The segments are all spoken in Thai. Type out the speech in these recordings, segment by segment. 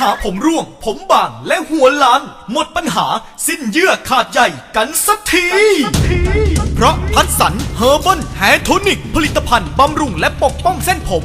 หาผมร่วง ผมบางและหัวล้าน หมดปัญหาสิ้นเยื่อขาดใยกันสักที เพราะพัดสันเฮอร์บอนแฮโทนิก ผลิตภัณฑ์บำรุงและปกป้องเส้นผม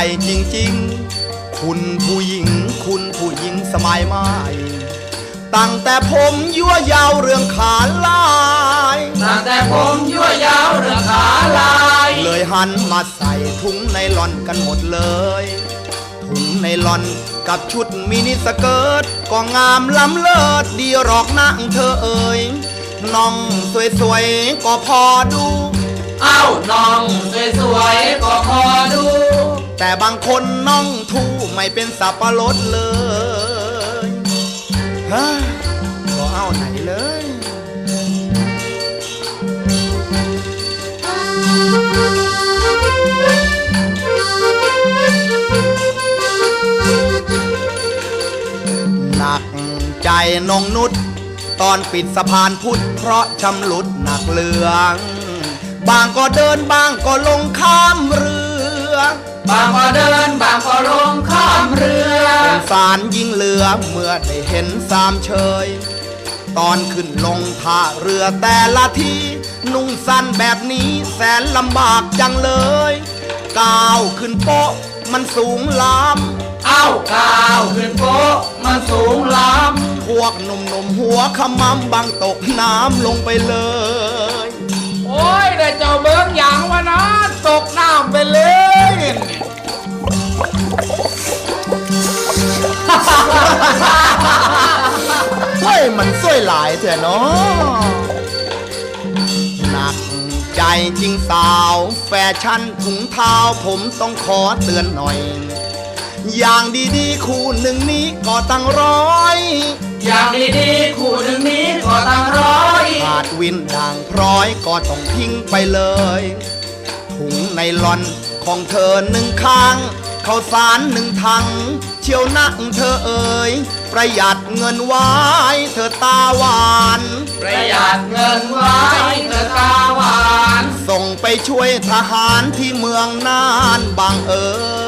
ใจจริงๆ คุณผู้หญิง คุณผู้หญิงสมัยใหม่ ตั้งแต่ผมยั่วยาวเรื่องขาลาย ตั้งแต่ผมยั่วยาวเรื่องขาลาย เลยหันมาใส่ถุงในลอนกันหมดเลย ถุงในลอนกับชุดมินิสเกิร์ตก็งามล้ำเลิศดีหรอกนะเธอเอ่ยน้องสวยๆก็พอดู เอ้าน้องสวยๆก็พอดู แต่บางคนน้องทูไม่เป็นสับปะรดเลยฮะก็เอาไหนเลยหนักใจนงนุษตอนปิดสะพานพุทธเพราะชำรุดหนักเหลือง บางก็เดินบางก็ลงข้ามเรือ บางก็เดินบางก็ลงข้ามเรือเป็นสารยิ่งเหลือเมื่อได้เห็นสามเชย ตอนขึ้นลงท่าเรือแต่ละทีนุ่งสั้นแบบนี้แสนลำบากจังเลยก้าวขึ้นโป๊ะมันสูงล้เอ้าก้าวขึ้นโป๊ะมันสูงล้ำพวกหนุ่มๆหัวขมำบางตกน้ำลงไปเลยำโอ้ยได้เจ้าเบิ้งอย่างวะนะตกน้ำไปเลย เถอะเนาะหนักใจจริงสาว แฟชั่นถุงเท้าผมต้องขอเตือนหน่อย อย่างดีๆคู่หนึ่งนี้ก็ตั้งร้อย อย่างดีๆคู่หนึ่งนี้ก็ตั้งร้อยขาดวินด่างพร้อยก็ต้องทิ้งไปเลยถุงในลอนของเธอหนึ่งข้างข้าวสารหนึ่งถัง เชียวนักเธอเอ่ย ประหยัดเงินไว้เธอตาหวาน ประหยัดเงินไว้เธอตาหวาน ส่งไปช่วยทหารที่เมืองน่านบางเอ๋ย